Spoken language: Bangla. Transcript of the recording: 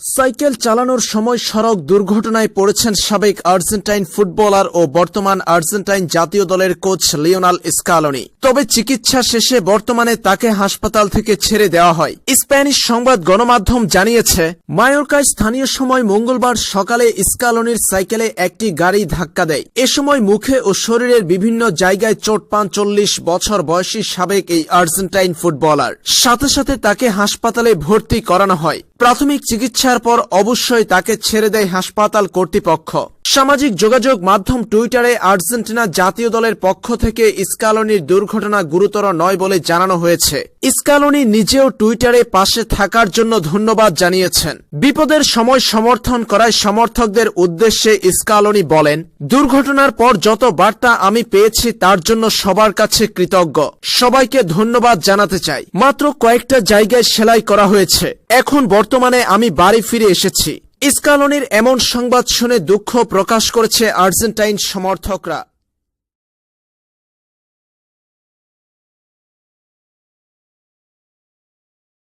সাইকেল চালানোর সময় সড়ক দুর্ঘটনায় পড়েছেন সাবেক আর্জেন্টাইন ফুটবলার ও বর্তমান আর্জেন্টাইন জাতীয় দলের কোচ লিওনাল স্কালনি। তবে চিকিৎসা শেষে বর্তমানে তাকে হাসপাতাল থেকে ছেড়ে দেওয়া হয়। স্প্যানিশ সংবাদ গণমাধ্যম জানিয়েছে, মায়োরকায় স্থানীয় সময় মঙ্গলবার সকালে স্কালনির সাইকেলে একটি গাড়ি ধাক্কা দেয়। এ সময় মুখে ও শরীরের বিভিন্ন জায়গায় চোট পান চল্লিশ বছর বয়সী সাবেক এই আর্জেন্টাইন ফুটবলার। সাথে সাথে তাকে হাসপাতালে ভর্তি করানো হয়। প্রাথমিক চিকিৎসার পর অবশ্যই তাকে ছেড়ে দেয় হাসপাতাল কর্তৃপক্ষ। সামাজিক যোগাযোগ মাধ্যম টুইটারে আর্জেন্টিনা জাতীয় দলের পক্ষ থেকে স্কালনির দুর্ঘটনা গুরুতর নয় বলে জানানো হয়েছে। ইস্কালনি নিজেও টুইটারে পাশে থাকার জন্য ধন্যবাদ জানিয়েছেন। বিপদের সময় সমর্থন করায় সমর্থকদের উদ্দেশ্যে স্কালনি বলেন, দুর্ঘটনার পর যত বার্তা আমি পেয়েছি তার জন্য সবার কাছে কৃতজ্ঞ। সবাইকে ধন্যবাদ জানাতে চাই। মাত্র কয়েকটা জায়গায় সেলাই করা হয়েছে। এখন বর্তমানে আমি বাড়ি ফিরে এসেছি। স্কালনির এমন সংবাদ শুনে দুঃখ প্রকাশ করেছে আর্জেন্টাইন সমর্থকরা।